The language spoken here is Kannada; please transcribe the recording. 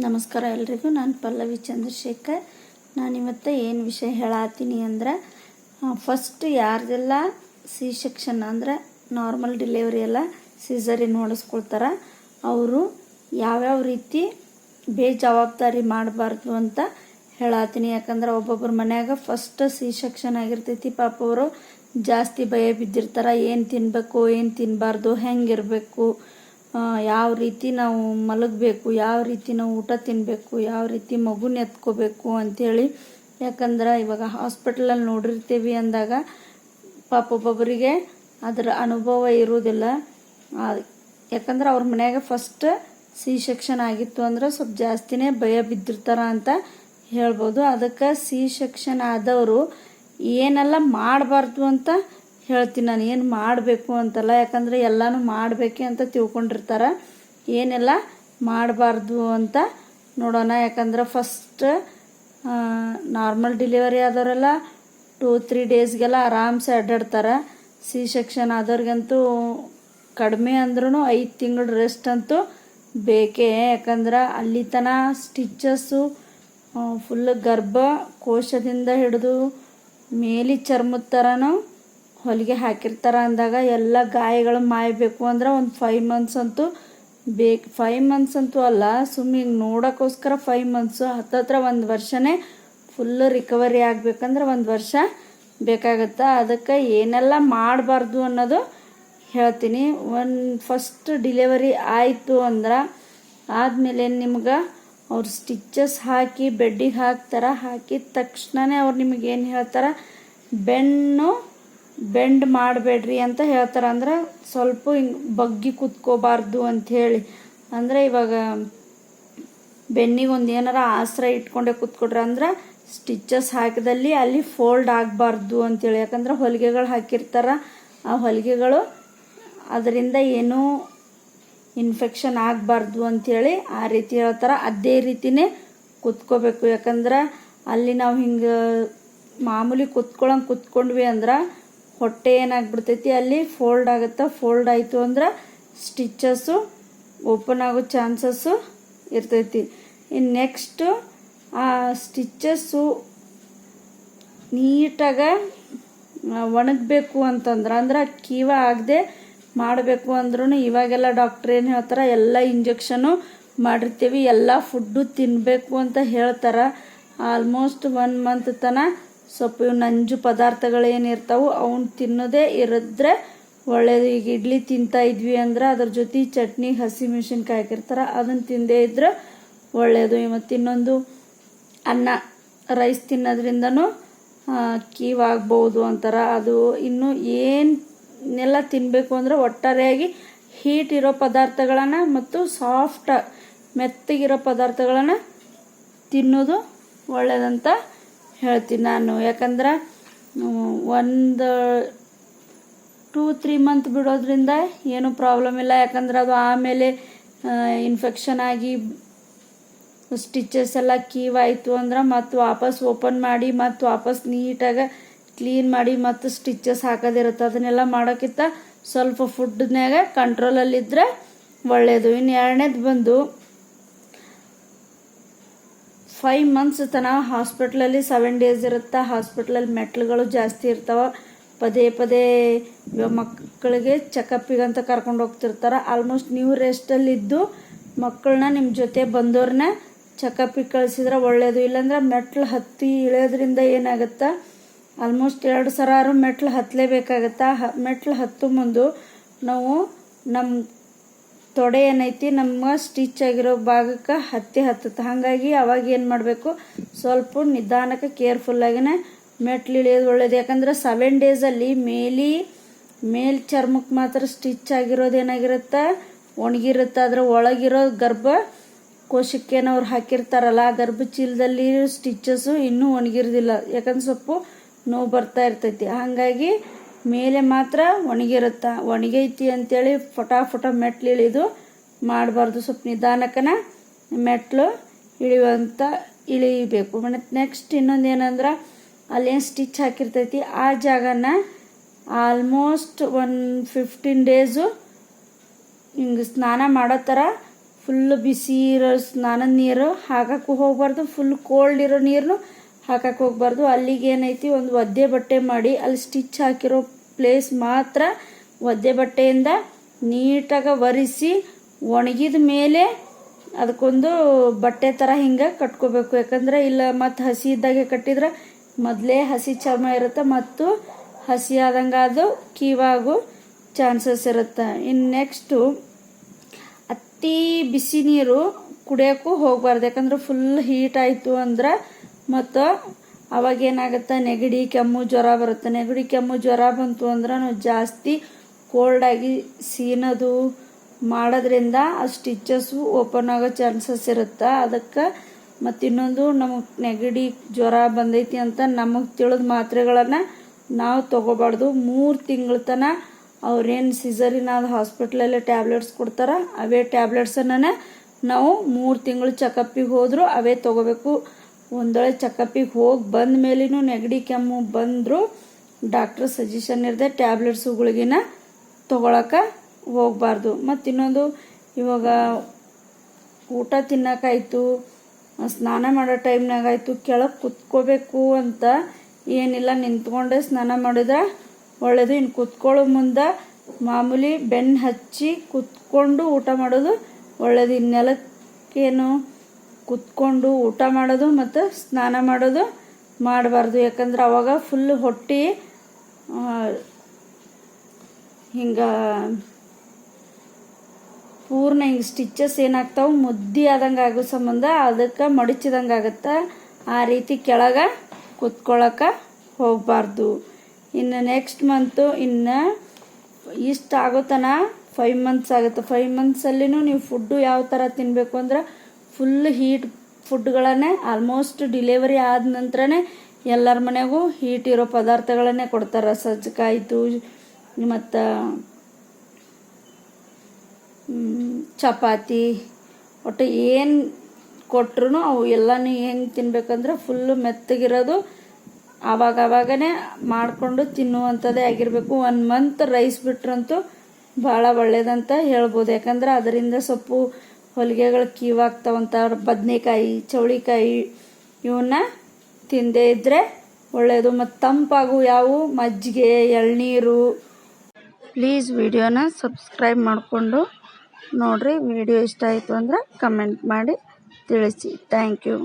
ನಮಸ್ಕಾರ ಎಲ್ರಿಗೂ. ನಾನು ಪಲ್ಲವಿ ಚಂದ್ರಶೇಖರ್. ನಾನು ನಾನಿವತ್ತು ಏನು ವಿಷಯ ಹೇಳತ್ತೀನಿ ಅಂದ್ರೆ ಫಸ್ಟ್ ಯಾರ್ದೆಲ್ಲ ಸಿ ಸೆಕ್ಷನ್ ಅಂದ್ರೆ ನಾರ್ಮಲ್ ಡೆಲಿವರಿ ಎಲ್ಲ ಸೀಸರಿ ನೋಡಿಸ್ಕೊಳ್ತಾರೆ ಅವರು ಯಾವ್ಯಾವ ರೀತಿ ಬೇಜವಾಬ್ದಾರಿ ಮಾಡಬಾರ್ದು ಅಂತ ಹೇಳತ್ತೀನಿ ಯಾಕಂದ್ರೆ ಒಬ್ಬೊಬ್ಬರ ಮನ್ಯಾಗ ಫಸ್ಟ್ ಸಿ ಸೆಕ್ಷನ್ ಆಗಿರ್ತೈತಿ, ಪಾಪ ಅವರು ಜಾಸ್ತಿ ಭಯ ಬಿದ್ದಿರ್ತಾರೆ. ಏನು ತಿನ್ನಬೇಕು ಏನು ತಿನ್ನಬಾರ್ದು ಹೆಂಗಿರಬೇಕು ಯಾವ ರೀತಿ ನಾವು ಮಲಗಬೇಕು, ಯಾವ ರೀತಿ ನಾವು ಊಟ ತಿನ್ನಬೇಕು ಯಾವ ರೀತಿ ಮಗುನ ಎತ್ಕೋಬೇಕು ಅಂಥೇಳಿ ಯಾಕಂದ್ರೆ ಇವಾಗ ಹಾಸ್ಪಿಟ್ಲಲ್ಲಿ ನೋಡಿರ್ತೀವಿ ಅಂದಾಗ ಪಾಪ ಒಬ್ಬೊಬ್ಬರಿಗೆ ಅದರ ಅನುಭವ ಇರುವುದಿಲ್ಲ ಯಾಕಂದ್ರೆ ಅವ್ರ ಮನ್ಯಾಗ ಫಸ್ಟ್ ಸಿ ಸೆಕ್ಷನ್ ಆಗಿತ್ತು ಅಂದ್ರೆ ಸ್ವಲ್ಪ ಜಾಸ್ತಿನೇ ಭಯ ಬಿದ್ದಿರ್ತಾರ ಅಂತ ಹೇಳ್ಬೋದು. ಅದಕ್ಕೆ ಸಿ ಸೆಕ್ಷನ್ ಆದವರು ಏನೆಲ್ಲ ಮಾಡಬಾರ್ದು ಅಂತ ಹೇಳ್ತೀನಿ, ನಾನು ಏನು ಮಾಡಬೇಕು ಅಂತಲ್ಲ, ಯಾಕಂದರೆ ಎಲ್ಲನೂ ಮಾಡಬೇಕೆ ಅಂತ ತಿಳ್ಕೊಂಡಿರ್ತಾರೆ. ಏನೆಲ್ಲ ಮಾಡಬಾರ್ದು ಅಂತ ನೋಡೋಣ, ಯಾಕಂದ್ರೆ ಫಸ್ಟ್ ನಾರ್ಮಲ್ ಡೆಲಿವರಿ ಆದವರೆಲ್ಲ ಟೂ ತ್ರೀ ಡೇಸ್ಗೆಲ್ಲ ಆರಾಮ್ಸೆ ಅಡ್ಡಾಡ್ತಾರೆ. ಸಿ ಸೆಕ್ಷನ್ ಆದವ್ರಿಗಂತೂ ಕಡಿಮೆ ಅಂದ್ರೂ ಐದು ತಿಂಗಳು ರೆಸ್ಟ್ ಅಂತೂ ಬೇಕೇ, ಯಾಕಂದ್ರೆ ಅಲ್ಲಿ ತನ ಸ್ಟಿಚಸ್ಸು ಫುಲ್ ಗರ್ಭ ಕೋಶದಿಂದ ಹಿಡಿದು ಮೇಲಿ ಚರ್ಮದ ಥರನೂ ಹೊಲಿಗೆ ಹಾಕಿರ್ತಾರೆ ಅಂದಾಗ ಎಲ್ಲ ಗಾಯಗಳು ಮಾಯಬೇಕು ಅಂದ್ರೆ ಒಂದು ಫೈವ್ ಮಂತ್ಸ್ ಅಂತೂ ಬೇಕು ಫೈವ್ ಮಂತ್ಸ್ ಅಂತೂ ಅಲ್ಲ ಸುಮ್ಮನೆ ಹಿಂಗೆ ನೋಡೋಕ್ಕೋಸ್ಕರ ಫೈವ್ ಮಂತ್ಸು ಹತ್ತತ್ರ ಒಂದು ವರ್ಷನೇ ಫುಲ್ ರಿಕವರಿ ಆಗಬೇಕಂದ್ರೆ ಒಂದು ವರ್ಷ ಬೇಕಾಗತ್ತೆ. ಅದಕ್ಕೆ ಏನೆಲ್ಲ ಮಾಡಬಾರ್ದು ಅನ್ನೋದು ಹೇಳ್ತೀನಿ. ಒಂದು ಫಸ್ಟ್ ಡಿಲೆವರಿ ಆಯಿತು ಅಂದ್ರೆ ಆದಮೇಲೆ ನಿಮ್ಗೆ ಅವ್ರು ಸ್ಟಿಚ್ಚಸ್ ಹಾಕಿ ಬೆಡ್ಡಿಗೆ ಹಾಕ್ತಾರೆ, ಹಾಕಿದ ತಕ್ಷಣನೇ ಅವ್ರು ನಿಮಗೇನು ಹೇಳ್ತಾರೆ ಬೆನ್ನು ಬೆಂಡ್ ಮಾಡಬೇಡ್ರಿ ಅಂತ ಹೇಳ್ತಾರೆ. ಅಂದ್ರೆ ಸ್ವಲ್ಪ ಹಿಂಗೆ ಬಗ್ಗಿ ಕೂತ್ಕೋಬಾರ್ದು ಅಂಥೇಳಿ ಅಂದರೆ ಇವಾಗ ಬೆನ್ನಿಗೆ ಒಂದು ಏನಾರ ಆಶ್ರಯ ಇಟ್ಕೊಂಡೆ ಕೂತ್ಕೊಟ್ರೆ ಅಂದ್ರೆ ಸ್ಟಿಚಸ್ ಹಾಕಿದಲ್ಲಿ ಅಲ್ಲಿ ಫೋಲ್ಡ್ ಆಗಬಾರ್ದು ಅಂತೇಳಿ ಯಾಕಂದ್ರೆ ಹೊಲಿಗೆಗಳು ಹಾಕಿರ್ತಾರ. ಆ ಹೊಲಿಗೆಗಳು ಅದರಿಂದ ಏನೂ ಇನ್ಫೆಕ್ಷನ್ ಆಗಬಾರ್ದು ಅಂಥೇಳಿ ಆ ರೀತಿ ಹೇಳ್ತಾರೆ. ಅದೇ ರೀತಿನೇ ಕೂತ್ಕೋಬೇಕು. ಯಾಕಂದ್ರೆ ಅಲ್ಲಿ ನಾವು ಹಿಂಗೆ ಮಾಮೂಲಿ ಕುತ್ಕೊಳಂಗೆ ಕೂತ್ಕೊಂಡ್ವಿ ಅಂದ್ರೆ ಹೊಟ್ಟೆ ಏನಾಗ್ಬಿಡ್ತೈತಿ? ಅಲ್ಲಿ ಫೋಲ್ಡ್ ಆಗುತ್ತೆ? ಫೋಲ್ಡ್ ಆಯಿತು ಅಂದ್ರೆ ಸ್ಟಿಚಸ್ಸು ಓಪನ್ ಆಗೋ ಚಾನ್ಸಸ್ಸು ಇರ್ತೈತಿ. ಇನ್ನು ನೆಕ್ಸ್ಟು ಆ ಸ್ಟಿಚಸ್ಸು ನೀಟಾಗಿ ಒಣಗಬೇಕು ಅಂತಂದ್ರೆ, ಅಂದ್ರೆ ಕೀವ ಆಗದೆ ಮಾಡಬೇಕು ಅಂದ್ರೂ ಇವಾಗೆಲ್ಲ ಡಾಕ್ಟ್ರ್ ಏನು ಹೇಳ್ತಾರೆ, ಎಲ್ಲ ಇಂಜೆಕ್ಷನು ಮಾಡಿರ್ತೀವಿ, ಎಲ್ಲ ಫುಡ್ಡು ತಿನ್ನಬೇಕು ಅಂತ ಹೇಳ್ತಾರೆ. ಆಲ್ಮೋಸ್ಟ್ ಒನ್ ಮಂತ್ ತನಕ ಇವು ನಂಜು ಪದಾರ್ಥಗಳೇನಿರ್ತಾವೆ ಅವನ್ನ ತಿನ್ನೋದೇ ಇರಿದ್ರೆ ಒಳ್ಳೇದು. ಈಗ ಇಡ್ಲಿ ತಿಂತಾ ಇದ್ವಿ ಅಂದ್ರೆ ಅದ್ರ ಜೊತೆ ಚಟ್ನಿ, ಹಸಿ ಮೆಣಸಿನ್ಕಾಯಿ ಹಾಕಿರ್ತಾರೆ ಅದನ್ನ ತಿಂದೇ ಇದ್ರೆ ಒಳ್ಳೆಯದು ಮತ್ತು ಇನ್ನೊಂದು ಅನ್ನ, ರೈಸ್ ತಿನ್ನೋದ್ರಿಂದನೂ ಕೀವಾಗ್ಬೋದು ಅಂತಾರೆ. ಅದು ಇನ್ನು ಏನೆಲ್ಲ ತಿನ್ನಬೇಕು ಅಂದರೆ ಒಟ್ಟಾರೆಯಾಗಿ ಹೀಟ್ ಇರೋ ಪದಾರ್ಥಗಳನ್ನು ಮತ್ತು ಸಾಫ್ಟ್, ಮೆತ್ತಗಿರೋ ಪದಾರ್ಥಗಳನ್ನು ತಿನ್ನೋದು ಒಳ್ಳೆಯದಂತ ಹೇಳ್ತೀನಿ ನಾನು. ಯಾಕಂದ್ರೆ ಒಂದು ಟೂ ತ್ರೀ ಮಂತ್ ಬಿಡೋದ್ರಿಂದ ಏನೂ ಪ್ರಾಬ್ಲಮ್ ಇಲ್ಲ. ಯಾಕಂದ್ರೆ ಅದು ಆಮೇಲೆ ಇನ್ಫೆಕ್ಷನ್ ಆಗಿ ಸ್ಟಿಚಸ್ ಎಲ್ಲ ಕೀವಾಯಿತು ಅಂದ್ರೆ ಮತ್ತೆ ವಾಪಸ್ ಓಪನ್ ಮಾಡಿ, ಮತ್ತೆ ವಾಪಸ್ ನೀಟಾಗಿ ಕ್ಲೀನ್ ಮಾಡಿ, ಮತ್ತು ಸ್ಟಿಚಸ್ ಹಾಕೋದಿರುತ್ತೆ ಅದನ್ನೆಲ್ಲ ಮಾಡೋಕ್ಕಿಂತ ಸ್ವಲ್ಪ ಫುಡ್ನಾಗ ಕಂಟ್ರೋಲಲ್ಲಿದ್ದರೆ ಒಳ್ಳೆಯದು ಇನ್ನು ಎರಡನೇದು ಬಂದು ಫೈವ್ ಮಂತ್ಸ್ ತನಕ ಹಾಸ್ಪಿಟ್ಲಲ್ಲಿ ಸೆವೆನ್ ಡೇಸ್ ಇರುತ್ತೆ ಹಾಸ್ಪಿಟ್ಲಲ್ಲಿ ಮೆಟ್ಲುಗಳು ಜಾಸ್ತಿ ಇರ್ತಾವೆ. ಪದೇ ಪದೇ ಮಕ್ಕಳಿಗೆ ಚೆಕಪ್ಪಿಗೆ ಅಂತ ಕರ್ಕೊಂಡು ಹೋಗ್ತಿರ್ತಾರೆ. ಆಲ್ಮೋಸ್ಟ್ ನೀವು ರೆಸ್ಟಲ್ಲಿದ್ದು ಮಕ್ಕಳನ್ನ ನಿಮ್ಮ ಜೊತೆ ಬಂದವ್ರನ್ನ ಚೆಕಪ್ಪಿಗೆ ಕಳಿಸಿದ್ರೆ ಒಳ್ಳೆಯದು ಇಲ್ಲಾಂದ್ರೆ ಮೆಟ್ಲು ಹತ್ತಿ ಇಳಿಯೋದ್ರಿಂದ ಏನಾಗುತ್ತೆ? ಆಲ್ಮೋಸ್ಟ್ ಎರಡು ಸರಾರು ಮೆಟ್ಲು ಹತ್ತಲೇಬೇಕಾಗತ್ತೆ ಮೆಟ್ಲು ಹತ್ತು ಮುಂದು ನಾವು ನಮ್ಮ ತೊಡೆ ಏನೈತಿ, ನಮ್ಮ ಸ್ಟಿಚ್ ಆಗಿರೋ ಭಾಗಕ್ಕೆ ಹತ್ತಿ ಹತ್ತುತ್ತೆ. ಹಾಗಾಗಿ ಅವಾಗ ಏನು ಮಾಡಬೇಕು? ಸ್ವಲ್ಪ ನಿಧಾನಕ್ಕೆ ಕೇರ್ಫುಲ್ಲಾಗಿನೇ ಮೆಟ್ಲು ಇಳಿಯೋದು ಒಳ್ಳೇದು. ಯಾಕಂದ್ರೆ ಸೆವೆನ್ ಡೇಸಲ್ಲಿ ಮೇಲಿ ಮೇಲ್ ಚರ್ಮಕ್ಕೆ ಮಾತ್ರ ಸ್ಟಿಚ್ ಆಗಿರೋದು ಏನಾಗಿರುತ್ತೆ? ಒಣಗಿರುತ್ತೆ. ಅದರ ಒಳಗಿರೋ ಗರ್ಭ ಕೋಶಕ್ಕೇನವ್ರು ಹಾಕಿರ್ತಾರಲ್ಲ, ಆ ಗರ್ಭ ಚೀಲದಲ್ಲಿ ಸ್ಟಿಚಸ್ಸು ಇನ್ನೂ ಒಣಗಿರೋದಿಲ್ಲ. ಯಾಕಂದ್ರೆ ಸ್ವಲ್ಪ ನೋವು ಬರ್ತಾ ಇರ್ತೈತಿ. ಹಾಗಾಗಿ ಮೇಲೆ ಮಾತ್ರ ಒಣಗಿರುತ್ತ? ಒಣಗೈತಿ ಅಂತೇಳಿ ಫಟಾಫಟ ಮೆಟ್ಲು ಇಳಿದು ಮಾಡಬಾರ್ದು. ಸ್ವಲ್ಪ ನಿಧಾನಕ್ಕನ ಮೆಟ್ಲು ಇಳಿಯುವಂಥ ಇಳಿಬೇಕು. ಮತ್ತು ನೆಕ್ಸ್ಟ್ ಇನ್ನೊಂದು ಏನಂದ್ರೆ ಅಲ್ಲೇನು ಸ್ಟಿಚ್ ಹಾಕಿರ್ತೈತಿ? ಆ ಜಾಗನ ಆಲ್ಮೋಸ್ಟ್ ಒನ್ ಫಿಫ್ಟೀನ್ ಡೇಸು ಹಿಂಗೆ ಸ್ನಾನ ಮಾಡೋ ಥರ ಫುಲ್ ಬಿಸಿ ಇರೋ ಸ್ನಾನದ ನೀರು ಹಾಕಕ್ಕೂ ಹೋಗ್ಬಾರ್ದು. ಫುಲ್ ಕೋಲ್ಡ್ ಇರೋ ನೀರನ್ನು ಹಾಕಕ್ಕೆ ಹೋಗ್ಬಾರ್ದು. ಅಲ್ಲಿಗೆ ಏನೈತಿ? ಒಂದು ಒದ್ದೆ ಬಟ್ಟೆ ಮಾಡಿ ಅಲ್ಲಿ ಸ್ಟಿಚ್ ಹಾಕಿರೋ ಪ್ಲೇಸ್ ಮಾತ್ರ ಒದ್ದೆ ಬಟ್ಟೆಯಿಂದ ನೀಟಾಗಿ ಒರೆಸಿ ಒಣಗಿದ ಮೇಲೆ ಅದಕ್ಕೊಂದು ಬಟ್ಟೆ ಥರ ಹಿಂಗೆ ಕಟ್ಕೋಬೇಕು. ಯಾಕಂದ್ರೆ ಇಲ್ಲ ಮತ್ತು ಹಸಿ ಇದ್ದಾಗೆ ಕಟ್ಟಿದ್ರೆ ಮೊದಲೇ ಹಸಿ ಚರ್ಮ ಇರುತ್ತೆ ಮತ್ತು ಹಸಿ ಆದಂಗೆ ಅದು ಕೀವಾಗೋ ಚಾನ್ಸಸ್ ಇರುತ್ತೆ. ಇನ್ನು ನೆಕ್ಸ್ಟು ಅತಿ ಬಿಸಿ ನೀರು ಕುಡಿಯೋಕ್ಕೂ ಹೋಗಬಾರ್ದು. ಯಾಕಂದ್ರೆ ಫುಲ್ ಹೀಟ್ ಆಯಿತು ಅಂದ್ರೆ ಮತ್ತು ಅವಾಗ ಏನಾಗುತ್ತೆ? ನೆಗಡಿ, ಕೆಮ್ಮು, ಜ್ವರ ಬರುತ್ತೆ. ನೆಗಡಿ, ಕೆಮ್ಮು, ಜ್ವರ ಬಂತು ಅಂದ್ರೆ ನಾವು ಜಾಸ್ತಿ ಕೋಲ್ಡಾಗಿ ಸೀನೋದು ಮಾಡೋದ್ರಿಂದ ಆ ಸ್ಟಿಚಸ್ಸು ಓಪನ್ ಆಗೋ ಚಾನ್ಸಸ್ ಇರುತ್ತೆ? ಅದಕ್ಕೆ ಮತ್ತು ಇನ್ನೊಂದು ನಮಗೆ ನೆಗಡಿ, ಜ್ವರ ಬಂದೈತಿ ಅಂತ ನಮಗೆ ತಿಳಿದ ಮಾತ್ರೆಗಳನ್ನು ನಾವು ತೊಗೋಬಾರ್ದು. ಮೂರು ತಿಂಗಳ ತನಕ ಅವ್ರೇನು ಸಿಸರಿನ ಹಾಸ್ಪಿಟ್ಲಲ್ಲೇ ಟ್ಯಾಬ್ಲೆಟ್ಸ್ ಕೊಡ್ತಾರೆ, ಅವೇ ಟ್ಯಾಬ್ಲೆಟ್ಸನ್ನು ನಾವು ಮೂರು ತಿಂಗಳು ಚೆಕಪ್ಪಿಗೆ ಹೋದರೂ ಅವೇ ತೊಗೋಬೇಕು. ಒಂದೊಳೆ ಚೆಕಪ್ಪಿಗೆ ಹೋಗಿ ಬಂದ ಮೇಲೇನು ನೆಗಡಿ ಕೆಮ್ಮು ಬಂದರೂ ಡಾಕ್ಟ್ರ್ ಸಜೆಷನ್ ಇರದೆ ಟ್ಯಾಬ್ಲೆಟ್ಸುಗಳಿಗಿನ ತೊಗೊಳಕ್ಕೆ ಹೋಗಬಾರ್ದು. ಮತ್ತು ಇನ್ನೊಂದು, ಇವಾಗ ಊಟ ತಿನ್ನೋಕ್ಕಾಯ್ತು ಸ್ನಾನ ಮಾಡೋ ಟೈಮ್ನಾಗಾಯಿತು ಕೆಳಗೆ ಕುತ್ಕೋಬೇಕು ಅಂತ ಏನಿಲ್ಲ, ನಿಂತ್ಕೊಂಡೆ ಸ್ನಾನ ಮಾಡಿದ್ರೆ ಒಳ್ಳೆಯದು ಇನ್ನು ಕುತ್ಕೊಳ್ಳೋ ಮುಂದೆ ಮಾಮೂಲಿ ಬೆನ್ನು ಹಚ್ಚಿ ಕುತ್ಕೊಂಡು ಊಟ ಮಾಡೋದು ಒಳ್ಳೇದು. ಇನ್ನೆಲ್ಲಕ್ಕೇನು ಕುತ್ಕೊಂಡು ಊಟ ಮಾಡೋದು ಮತ್ತು ಸ್ನಾನ ಮಾಡೋದು ಮಾಡಬಾರ್ದು. ಯಾಕಂದ್ರೆ ಅವಾಗ ಫುಲ್ ಹೊಟ್ಟೆ ಹಿಂಗೆ ಪೂರ್ಣ ಹಿಂಗೆ ಸ್ಟಿಚಸ್ ಏನಾಗ್ತಾವೆ? ಮುದ್ದಿ ಆದಂಗೆ ಆಗೋ ಸಂಬಂಧ ಅದಕ್ಕೆ ಮಡಚಿದಂಗೆ ಆಗುತ್ತೆ. ಆ ರೀತಿ ಕೆಳಗೆ ಕುತ್ಕೊಳ್ಳೋಕೆ ಹೋಗಬಾರ್ದು. ಇನ್ನು ನೆಕ್ಸ್ಟ್ ಮಂತು ಇನ್ನು ಇಷ್ಟು ಆಗೋತನ ಫೈವ್ ಮಂತ್ಸ್ ಆಗುತ್ತೆ. ಫೈವ್ ಮಂತ್ಸಲ್ಲಿನೂ ನೀವು ಫುಡ್ಡು ಯಾವ ಥರ ತಿನ್ನಬೇಕು ಅಂದ್ರೆ ಫುಲ್ ಹೀಟ್ ಫುಡ್ಗಳನ್ನೇ ಆಲ್ಮೋಸ್ಟ್ ಡಿಲಿವರಿ ಆದ ನಂತರನೇ ಎಲ್ಲರ ಮನೆಗೂ ಹೀಟ್ ಇರೋ ಪದಾರ್ಥಗಳನ್ನೇ ಕೊಡ್ತಾರೆ. ಸಜ್ಜಕಾಯಿತು, ಮತ್ತು ಚಪಾತಿ, ಒಟ್ಟು ಏನು ಕೊಟ್ರು ಅವು ಎಲ್ಲನೂ ಹೆಂಗೆ ತಿನ್ಬೇಕಂದ್ರೆ ಫುಲ್ಲು ಮೆತ್ತಗಿರೋದು ಆವಾಗ ಆವಾಗನೇ ಮಾಡಿಕೊಂಡು ತಿನ್ನುವಂಥದ್ದೇ ಆಗಿರಬೇಕು. ಒನ್ ಮಂತ್ ರೈಸ್ ಬಿಟ್ರಂತೂ ಭಾಳ ಒಳ್ಳೇದಂತ ಹೇಳ್ಬೋದು. ಯಾಕಂದ್ರೆ ಅದರಿಂದ ಸೊಪ್ಪು ಹೊಲಿಗೆಗಳು ಕೀವಾಗ್ತಾವಂತ ಬದನೆಕಾಯಿ, ಚೌಳಿಕಾಯಿ ಇವನ್ನ ತಿಂದೇ ಇದ್ದರೆ ಒಳ್ಳೆಯದು ಮತ್ತು ತಂಪಾಗು ಯಾವು ಮಜ್ಜಿಗೆ, ಎಳ್ನೀರು. ಪ್ಲೀಸ್ ವಿಡಿಯೋನ ಸಬ್ಸ್ಕ್ರೈಬ್ ಮಾಡಿಕೊಂಡು ನೋಡಿರಿ. ವಿಡಿಯೋ ಇಷ್ಟ ಆಯಿತು ಅಂದರೆ ಕಮೆಂಟ್ ಮಾಡಿ ತಿಳಿಸಿ. Thank you